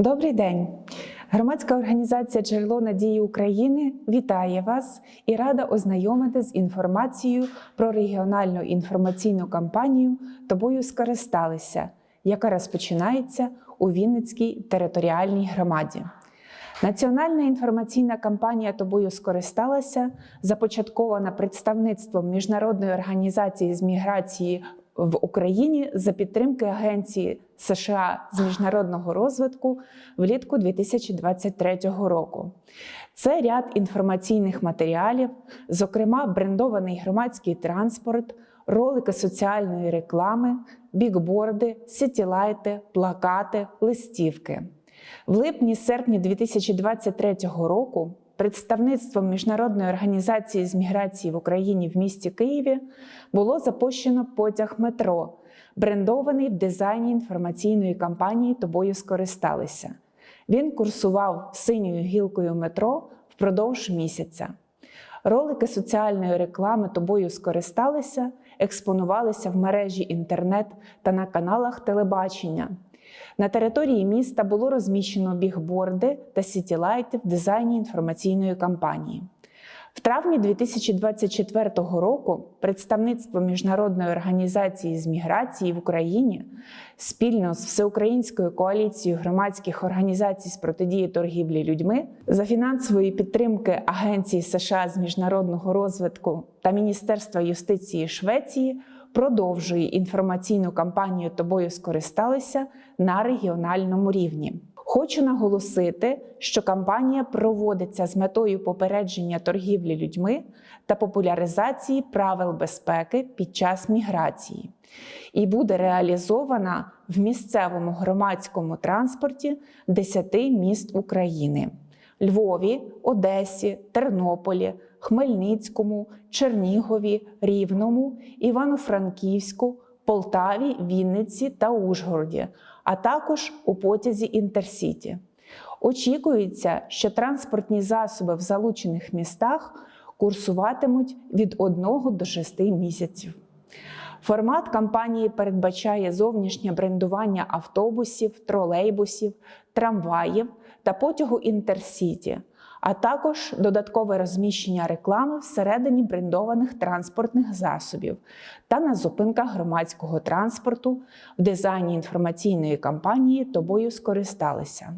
Добрий день. Громадська організація Джерело Надії України вітає вас і рада ознайомити з інформацією про регіональну інформаційну кампанію Тобою скористалися, яка розпочинається у Вінницькій територіальній громаді. Національна інформаційна кампанія Тобою скористалася, започаткована представництвом міжнародної організації з міграції в Україні за підтримки Агенції США з міжнародного розвитку влітку 2023 року. Це ряд інформаційних матеріалів, зокрема, брендований громадський транспорт, ролики соціальної реклами, бікборди, сітілайти, плакати, листівки. В липні-серпні 2023 року представництвом Міжнародної організації з міграції в Україні в місті Києві було запущено потяг метро, брендований в дизайні інформаційної кампанії Тобою скористалися. Він курсував синьою гілкою метро впродовж місяця. Ролики соціальної реклами тобою скористалися, експонувалися в мережі інтернет та на каналах телебачення. На території міста було розміщено бігборди та сітілайти в дизайні інформаційної кампанії. В травні 2024 року представництво Міжнародної організації з міграції в Україні спільно з Всеукраїнською коаліцією громадських організацій з протидії торгівлі людьми за фінансової підтримки Агенції США з міжнародного розвитку та Міністерства юстиції Швеції продовжує інформаційну кампанію Тобою скористалися на регіональному рівні. Хочу наголосити, що кампанія проводиться з метою попередження торгівлі людьми та популяризації правил безпеки під час міграції і буде реалізована в місцевому громадському транспорті 10 міст України: Львові, Одесі, Тернополі, Хмельницькому, Чернігові, Рівному, Івано-Франківську, Полтаві, Вінниці та Ужгороді, а також у потязі Інтерсіті. Очікується, що транспортні засоби в залучених містах курсуватимуть від 1 до 6 місяців. Формат кампанії передбачає зовнішнє брендування автобусів, тролейбусів, трамваїв та потягу Інтерсіті, а також додаткове розміщення реклами всередині брендованих транспортних засобів та на зупинках громадського транспорту в дизайні інформаційної кампанії тобою скористалися.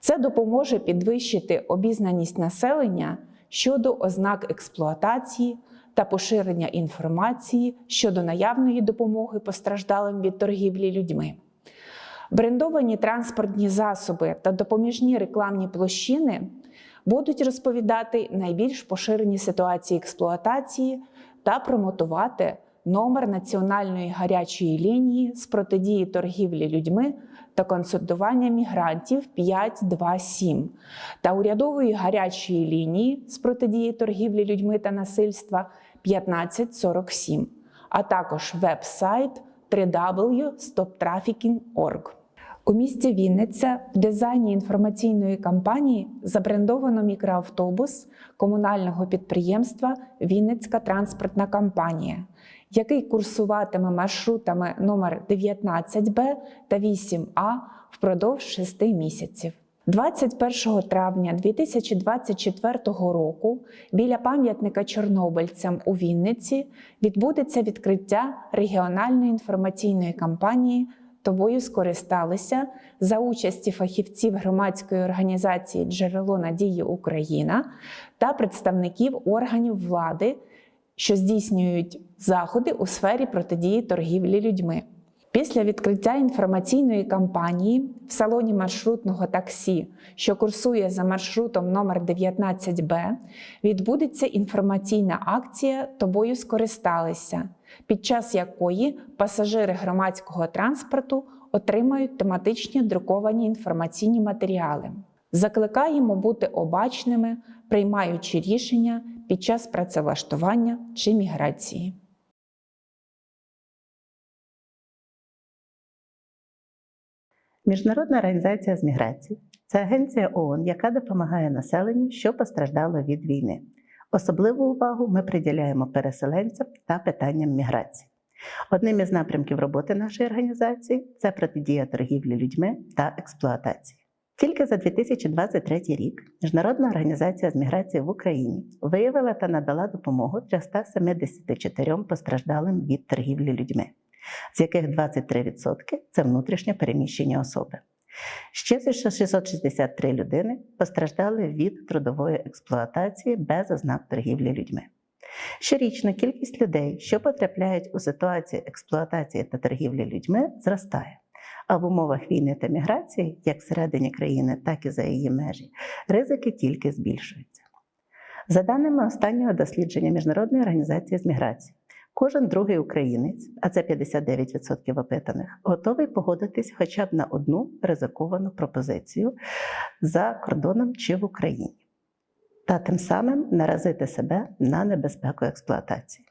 Це допоможе підвищити обізнаність населення щодо ознак експлуатації та поширення інформації щодо наявної допомоги постраждалим від торгівлі людьми. Брендовані транспортні засоби та допоміжні рекламні площини будуть розповідати найбільш поширені ситуації експлуатації та промотувати номер національної гарячої лінії з протидії торгівлі людьми та консультування мігрантів 527 та урядової гарячої лінії з протидії торгівлі людьми та насильства 1547, а також веб-сайт www.stoptrafficking.org. У місті Вінниця в дизайні інформаційної кампанії забрендовано мікроавтобус комунального підприємства Вінницька транспортна кампанія, який курсуватиме маршрутами номер 19Б та 8А впродовж 6 місяців. 21 травня 2024 року біля пам'ятника чорнобильцям у Вінниці відбудеться відкриття регіональної інформаційної кампанії Тобою скористалися за участі фахівців громадської організації Джерело Надії Україна та представників органів влади, що здійснюють заходи у сфері протидії торгівлі людьми. Після відкриття інформаційної кампанії в салоні маршрутного таксі, що курсує за маршрутом номер 19Б, відбудеться інформаційна акція Тобою скористалися, під час якої пасажири громадського транспорту отримають тематичні друковані інформаційні матеріали. Закликаємо бути обачними, приймаючи рішення під час працевлаштування чи міграції. Міжнародна організація з міграції це агенція ООН, яка допомагає населенню, що постраждало від війни. Особливу увагу ми приділяємо переселенцям та питанням міграції. Одним із напрямків роботи нашої організації це протидія торгівлі людьми та експлуатації. Тільки за 2023 рік Міжнародна організація з міграції в Україні виявила та надала допомогу 374 постраждалим від торгівлі людьми, з яких 23% це внутрішньо переміщені особи. Ще 663 людини постраждали від трудової експлуатації без ознак торгівлі людьми. Щорічно кількість людей, що потрапляють у ситуацію експлуатації та торгівлі людьми, зростає. А в умовах війни та міграції, як всередині країни, так і за її межі, ризики тільки збільшуються. За даними останнього дослідження Міжнародної організації з міграції, кожен другий українець, а це 59% опитаних, готовий погодитись хоча б на одну ризиковану пропозицію за кордоном чи в Україні, та тим самим наразити себе на небезпеку експлуатації.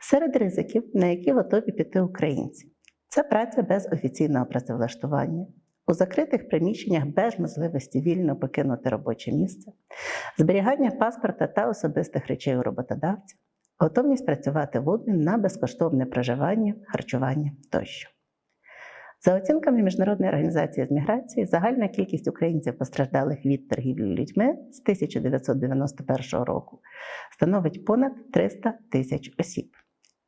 Серед ризиків, на які готові піти українці, це праця без офіційного працевлаштування, у закритих приміщеннях без можливості вільно покинути робоче місце, зберігання паспорта та особистих речей у роботодавця, готовність працювати в обмін на безкоштовне проживання, харчування тощо. За оцінками Міжнародної організації з міграції, загальна кількість українців, постраждалих від торгівлі людьми з 1991 року становить понад 300 тисяч осіб.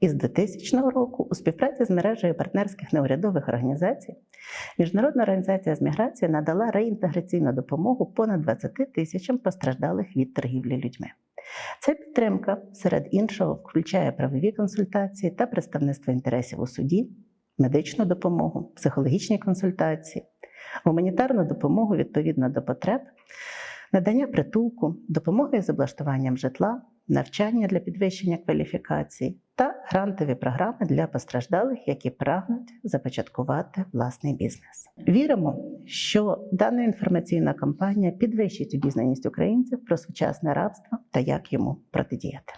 І з 2000 року у співпраці з мережею партнерських неурядових організацій Міжнародна організація з міграції надала реінтеграційну допомогу понад 20 тисячам постраждалих від торгівлі людьми. Ця підтримка, серед іншого, включає правові консультації та представництво інтересів у суді, медичну допомогу, психологічні консультації, гуманітарну допомогу відповідно до потреб, надання притулку, допомоги з облаштуванням житла, навчання для підвищення кваліфікацій та грантові програми для постраждалих, які прагнуть започаткувати власний бізнес. Віримо, що дана інформаційна кампанія підвищить обізнаність українців про сучасне рабство та як йому протидіяти.